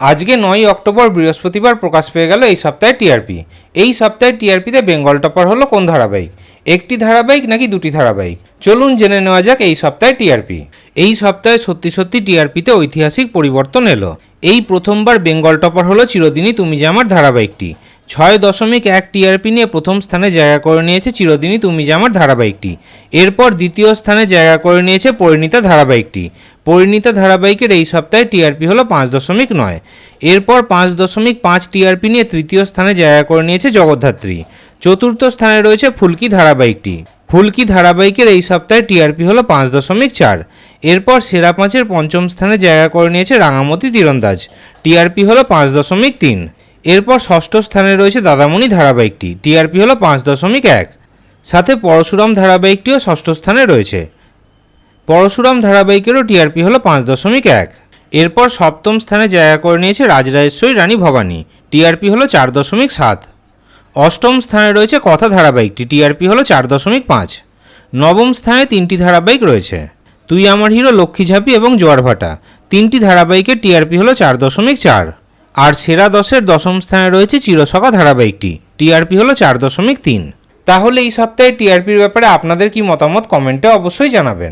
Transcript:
আজকে নয় অক্টোবর বৃহস্পতিবার প্রকাশ পেয়ে গেল এই সপ্তাহে টিআরপি এই সপ্তাহে টিআরপিতে বেঙ্গল টপার হলো কোন ধারাবাহিক? একটি ধারাবাহিক নাকি দুটি ধারাবাহিক? চলুন জেনে নেওয়া যাক এই সপ্তাহে টিআরপি এই সপ্তাহে সত্যি সত্যি টিআরপিতে ঐতিহাসিক পরিবর্তন এলো। এই প্রথমবার বেঙ্গল টপার হলো চিরদিনই তুমি যে আমার ধারাবাহিকটি। ছয় দশমিক এক টিআরপি নিয়ে প্রথম স্থানে জায়গা করে নিয়েছে চিরদিনই তুমি যে আমার ধারাবাহিকটি। এরপর দ্বিতীয় স্থানে জায়গা করে নিয়েছে পরিণীতা ধারাবাহিকটি। পরিণীতা ধারাবাহিকের এই সপ্তাহে টিআরপি হলো পাঁচ দশমিক নয়। এরপর পাঁচ দশমিক পাঁচ টিআরপি নিয়ে তৃতীয় স্থানে জায়গা করে নিয়েছে জগদ্ধাত্রী। চতুর্থ স্থানে রয়েছে ফুলকি ধারাবাহিকটি। ফুলকি ধারাবাহিকের এই সপ্তাহে টিআরপি হলো পাঁচ দশমিক চার। এরপর সেরা পাঁচের পঞ্চম স্থানে জায়গা করে নিয়েছে রাঙামতি তীরন্দাজ। টিআরপি হলো পাঁচ দশমিক তিন। এরপর ষষ্ঠ স্থানে রয়েছে দাদামণি ধারাবাহিকটি। টিআরপি হলো পাঁচ দশমিক এক। সাথে পরশুরাম ধারাবাহিকটিও ষষ্ঠ স্থানে রয়েছে। পরশুরাম ধারাবাহিকেরও টিআরপি হলো পাঁচ দশমিক এক। এরপর সপ্তম স্থানে জায়গা করে নিয়েছে রাজরাজেশ্বরী রানী ভবানী। টিআরপি হলো চার দশমিক সাত। অষ্টম স্থানে রয়েছে কথা ধারাবাহিকটি। টিআরপি হলো চার দশমিক পাঁচ। নবম স্থানে তিনটি ধারাবাহিক রয়েছে। তুই আমার হিরো লক্ষ্মী ঝাঁপি এবং জোয়ারভাটা তিনটি ধারাবাহিকের টিআরপি হলো চার দশমিক চার। আর সেরা দশের দশম স্থানে রয়েছে চিরসখা ধারাবাহিকটি। টিআরপি হলো চার দশমিক তিন। তাহলে এই সপ্তাহে টিআরপির ব্যাপারে আপনাদের কি মতামত কমেন্টে অবশ্যই জানাবেন।